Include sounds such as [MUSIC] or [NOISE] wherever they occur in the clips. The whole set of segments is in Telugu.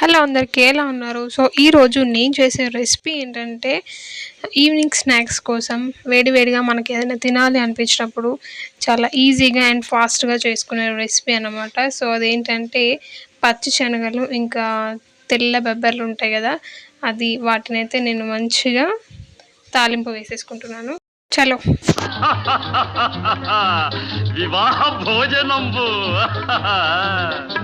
హలో అందరికీ ఎలా ఉన్నారు? సో ఈరోజు నేను చేసే రెసిపీ ఏంటంటే ఈవినింగ్ స్నాక్స్ కోసం వేడివేడిగా మనకి ఏదైనా తినాలి అనిపించినప్పుడు చాలా ఈజీగా అండ్ ఫాస్ట్గా చేసుకునే రెసిపీ అనమాట సో అదేంటంటే పచ్చి శనగలు ఇంకా తెల్ల బెబ్బర్లు ఉంటాయి కదా అది వాటినైతే నేను మంచిగా తాలింపు వేసేసుకుంటున్నాను. చలో. [LAUGHS] వివాహ భోజనంబు. [LAUGHS]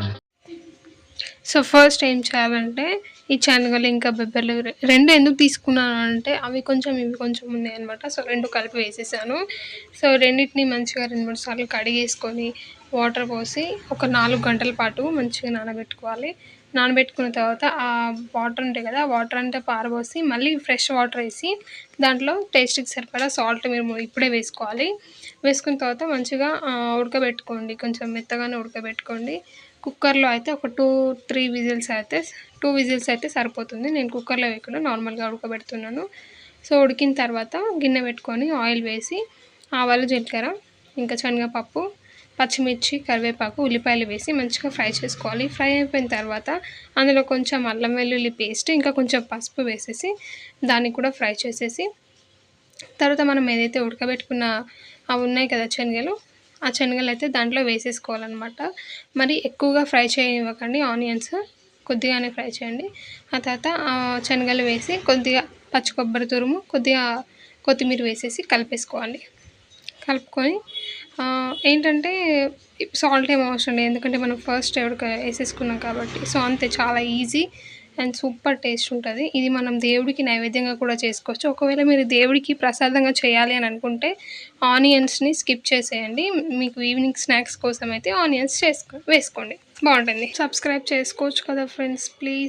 సో ఫస్ట్ ఏం చేయాలంటే ఈ శనగలు ఇంకా బెబ్బర్లు రెండు ఎందుకు తీసుకున్నాను అంటే అవి కొంచెం ఇవి కొంచెం ఉన్నాయి అనమాట సో రెండు కలిపి వేసేసాను. సో రెండింటిని మంచిగా రెండు మూడు సార్లు కడిగేసుకొని వాటర్ పోసి ఒక నాలుగు గంటల పాటు మంచిగా నానబెట్టుకోవాలి. నానబెట్టుకున్న తర్వాత ఆ వాటర్ ఉంటాయి కదా ఆ వాటర్ అంతా పారబోసి మళ్ళీ ఫ్రెష్ వాటర్ వేసి దాంట్లో టేస్ట్కి సరిపడా సాల్ట్ మీరు ఇప్పుడే వేసుకోవాలి. వేసుకున్న తర్వాత మంచిగా ఉడకబెట్టుకోండి. కొంచెం మెత్తగానే ఉడకబెట్టుకోండి. కుక్కర్లో అయితే ఒక టూ త్రీ విజిల్స్ అయితే టూ విజిల్స్ అయితే సరిపోతుంది. నేను కుక్కర్లో వేయకుండా నార్మల్గా ఉడకబెడుతున్నాను. సో ఉడికిన తర్వాత గిన్నె పెట్టుకొని ఆయిల్ వేసి ఆవాలు జీలకర్ర ఇంకా శనగపప్పు పచ్చిమిర్చి కరివేపాకు ఉల్లిపాయలు వేసి మంచిగా ఫ్రై చేసుకోవాలి. ఫ్రై అయిపోయిన తర్వాత అందులో కొంచెం అల్లం వెల్లుల్లి పేస్ట్ ఇంకా కొంచెం పసుపు వేసేసి దాన్ని కూడా ఫ్రై చేసేసి తర్వాత మనం ఏదైతే ఉడకబెట్టుకున్న అవి ఉన్నాయి కదా శనగలు ఆ శనగలు అయితే దాంట్లో వేసేసుకోవాలన్నమాట. మరి ఎక్కువగా ఫ్రై చేయనివ్వకండి ఆనియన్స్ కొద్దిగానే ఫ్రై చేయండి. ఆ తర్వాత శనగలు వేసి కొద్దిగా పచ్చి కొబ్బరి తురుము కొద్దిగా కొత్తిమీర వేసేసి కలిపేసుకోవాలి. కలుపుకొని ఏంటంటే సాల్ట్ ఏం అవసరం లేదు. ఎందుకంటే మనం ఫస్ట్ ఎవరికి వేసేసుకున్నాం కాబట్టి సో అంతే చాలా ఈజీ. అండ్ సూపర్ టేస్ట్ ఉంటుంది. ఇది మనం దేవుడికి నైవేద్యంగా కూడా చేసుకోవచ్చు. ఒకవేళ మీరు దేవుడికి ప్రసాదంగా చేయాలి అని అనుకుంటే ఆనియన్స్ని స్కిప్ చేసేయండి. మీకు ఈవినింగ్ స్నాక్స్ కోసం అయితే ఆనియన్స్ చేసుకో వేసుకోండి. బాగుంటుంది. సబ్స్క్రైబ్ చేసుకోవచ్చు కదా ఫ్రెండ్స్ ప్లీజ్.